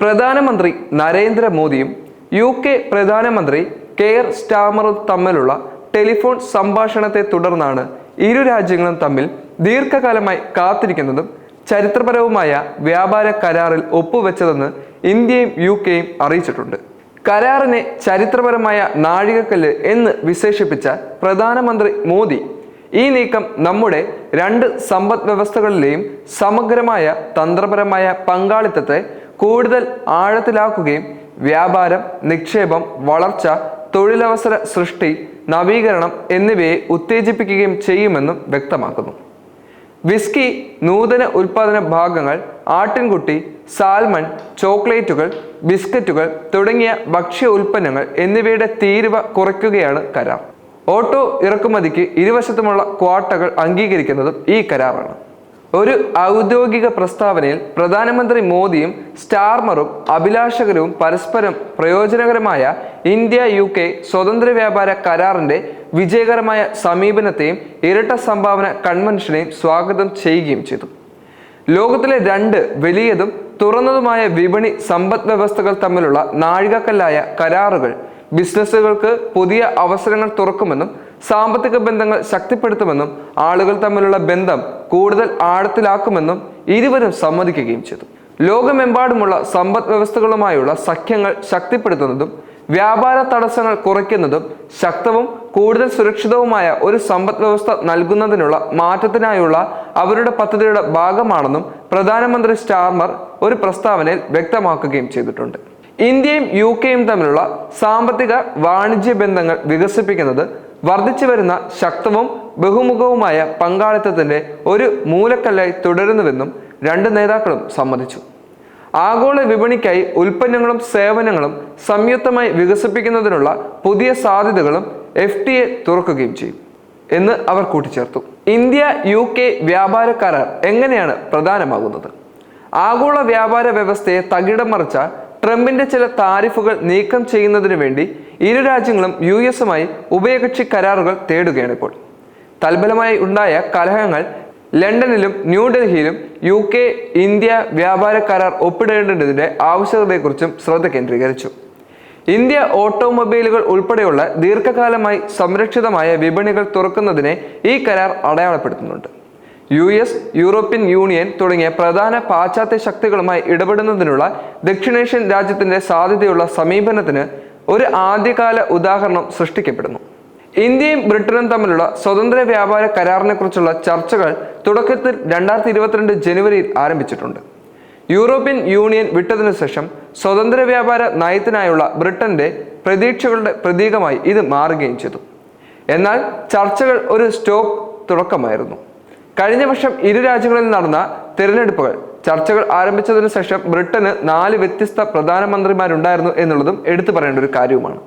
പ്രധാനമന്ത്രി നരേന്ദ്രമോദിയും U K പ്രധാനമന്ത്രി കെയർ സ്റ്റാമറും തമ്മിലുള്ള ടെലിഫോൺ സംഭാഷണത്തെ തുടർന്നാണ് ഇരു രാജ്യങ്ങളും തമ്മിൽ ദീർഘകാലമായി കാത്തിരിക്കുന്നതും ചരിത്രപരവുമായ വ്യാപാര കരാറിൽ ഒപ്പുവെച്ചതെന്ന് ഇന്ത്യയും യു കെയും അറിയിച്ചിട്ടുണ്ട്. കരാറിനെ ചരിത്രപരമായ നാഴികക്കല്ല് എന്ന് വിശേഷിപ്പിച്ച പ്രധാനമന്ത്രി മോദി ഈ നീക്കം നമ്മുടെ രണ്ട് സമ്പദ് വ്യവസ്ഥകളിലെയും സമഗ്രമായ തന്ത്രപരമായ പങ്കാളിത്തത്തെ കൂടുതൽ ആഴത്തിലാക്കുകയും വ്യാപാരം നിക്ഷേപം വളർച്ച തൊഴിലവസര സൃഷ്ടി നവീകരണം എന്നിവയെ ഉത്തേജിപ്പിക്കുകയും ചെയ്യുമെന്നും വ്യക്തമാക്കുന്നു. വിസ്കി നൂതന ഉൽപാദന ഭാഗങ്ങൾ ആട്ടിൻകുട്ടി സാൽമൺ ചോക്ലേറ്റുകൾ ബിസ്ക്കറ്റുകൾ തുടങ്ങിയ ഭക്ഷ്യ ഉൽപ്പന്നങ്ങൾ എന്നിവയുടെ തീരുവ കുറയ്ക്കുകയാണ് കരാർ. ഓട്ടോ ഇറക്കുമതിക്ക് ഇരുവശത്തുമുള്ള ക്വാട്ടകൾ അംഗീകരിക്കുന്നതും ഈ കരാറാണ്. ഒരു ഔദ്യോഗിക പ്രസ്താവനയിൽ പ്രധാനമന്ത്രി മോദിയും സ്റ്റാർമറും അഭിലാഷകരും പരസ്പരം പ്രയോജനകരമായ ഇന്ത്യ യു കെ സ്വതന്ത്ര വ്യാപാര കരാറിന്റെ വിജയകരമായ സമീപനത്തെയും ഇരട്ട സംഭാവന കൺവെൻഷനെയും സ്വാഗതം ചെയ്യുകയും ചെയ്തു. ലോകത്തിലെ രണ്ട് വലിയതും തുറന്നതുമായ വിപണി സമ്പദ് വ്യവസ്ഥകൾ തമ്മിലുള്ള നാഴികക്കല്ലായ കരാറുകൾ ബിസിനസ്സുകൾക്ക് പുതിയ അവസരങ്ങൾ തുറക്കുമെന്നും സാമ്പത്തിക ബന്ധങ്ങൾ ശക്തിപ്പെടുത്തുമെന്നും ആളുകൾ തമ്മിലുള്ള ബന്ധം കൂടുതൽ ആഴത്തിലാക്കുമെന്നും ഇരുവരും സമ്മതിക്കുകയും ചെയ്തു. ലോകമെമ്പാടുമുള്ള സമ്പദ് വ്യവസ്ഥകളുമായുള്ള സഖ്യങ്ങൾ ശക്തിപ്പെടുത്തുന്നതും വ്യാപാര തടസ്സങ്ങൾ കുറയ്ക്കുന്നതും ശക്തവും കൂടുതൽ സുരക്ഷിതവുമായ ഒരു സമ്പദ് വ്യവസ്ഥ നൽകുന്നതിനുള്ള മാറ്റത്തിനായുള്ള അവരുടെ പദ്ധതിയുടെ ഭാഗമാണെന്നും പ്രധാനമന്ത്രി സ്റ്റാർമർ ഒരു പ്രസ്താവനയിൽ വ്യക്തമാക്കുകയും ചെയ്തിട്ടുണ്ട്. ഇന്ത്യയും യു കെയും തമ്മിലുള്ള സാമ്പത്തിക വാണിജ്യ ബന്ധങ്ങൾ വികസിപ്പിക്കുന്നത് വർദ്ധിച്ചു വരുന്ന ശക്തവും ബഹുമുഖവുമായ പങ്കാളിത്തത്തിന്റെ ഒരു മൂലക്കല്ലായി തുടരുന്നുവെന്നും രണ്ട് നേതാക്കളും സമ്മതിച്ചു. ആഗോള വിപണിക്കായി ഉൽപ്പന്നങ്ങളും സേവനങ്ങളും സംയുക്തമായി വികസിപ്പിക്കുന്നതിനുള്ള പുതിയ സാധ്യതകളും എഫ് ടി എ തുറക്കുകയും ചെയ്യും എന്ന് അവർ കൂട്ടിച്ചേർത്തു. ഇന്ത്യ യു കെ വ്യാപാര കരാർ എങ്ങനെയാണ് പ്രധാനമാകുന്നത്? ആഗോള വ്യാപാര വ്യവസ്ഥയെ തകിടം മറിച്ച ട്രംപിന്റെ ചില താരിഫുകൾ നീക്കം ചെയ്യുന്നതിന് വേണ്ടി ഇരു രാജ്യങ്ങളും യു എസുമായി ഉഭയകക്ഷി കരാറുകൾ തേടുകയാണ് ഇപ്പോൾ. തൽഫലമായി ഉണ്ടായ കലഹങ്ങൾ ലണ്ടനിലും ന്യൂഡൽഹിയിലും യു കെ ഇന്ത്യ വ്യാപാര കരാർ ഒപ്പിടേണ്ടതിന്റെ ആവശ്യകതയെക്കുറിച്ചും ശ്രദ്ധ കേന്ദ്രീകരിച്ചു. ഇന്ത്യ ഓട്ടോമൊബൈലുകൾ ഉൾപ്പെടെയുള്ള ദീർഘകാലമായി സംരക്ഷിതമായ വിപണികൾ തുറക്കുന്നതിനെ ഈ കരാർ അടയാളപ്പെടുത്തുന്നുണ്ട്. യു എസ് യൂറോപ്യൻ യൂണിയൻ തുടങ്ങിയ പ്രധാന പാശ്ചാത്യ ശക്തികളുമായി ഇടപെടുന്നതിനുള്ള ദക്ഷിണേഷ്യൻ രാജ്യത്തിന്റെ സാധ്യതയുള്ള സമീപനത്തിന് ഒരു ആദ്യകാല ഉദാഹരണം സൃഷ്ടിക്കപ്പെടുന്നു. ഇന്ത്യയും ബ്രിട്ടനും തമ്മിലുള്ള സ്വതന്ത്ര വ്യാപാര കരാറിനെ കുറിച്ചുള്ള ചർച്ചകൾ തുടക്കത്തിൽ രണ്ടായിരത്തി ഇരുപത്തിരണ്ട് ജനുവരിയിൽ ആരംഭിച്ചിട്ടുണ്ട്. യൂറോപ്യൻ യൂണിയൻ വിട്ടതിനു ശേഷം സ്വതന്ത്ര വ്യാപാര നയത്തിനായുള്ള ബ്രിട്ടന്റെ പ്രതീക്ഷകളുടെ പ്രതീകമായി ഇത് മാറുകയും ചെയ്തു. എന്നാൽ ചർച്ചകൾ ഒരു സ്റ്റോപ്പ് തുടക്കമായിരുന്നു. കഴിഞ്ഞ വർഷം ഇരു രാജ്യങ്ങളിൽ നടന്ന തിരഞ്ഞെടുപ്പുകൾ ചർച്ചകൾ ആരംഭിച്ചതിനു ശേഷം ബ്രിട്ടന് നാല് വ്യത്യസ്ത പ്രധാനമന്ത്രിമാരുണ്ടായിരുന്നു എന്നുള്ളതും എടുത്തു പറയേണ്ട ഒരു കാര്യവുമാണ്.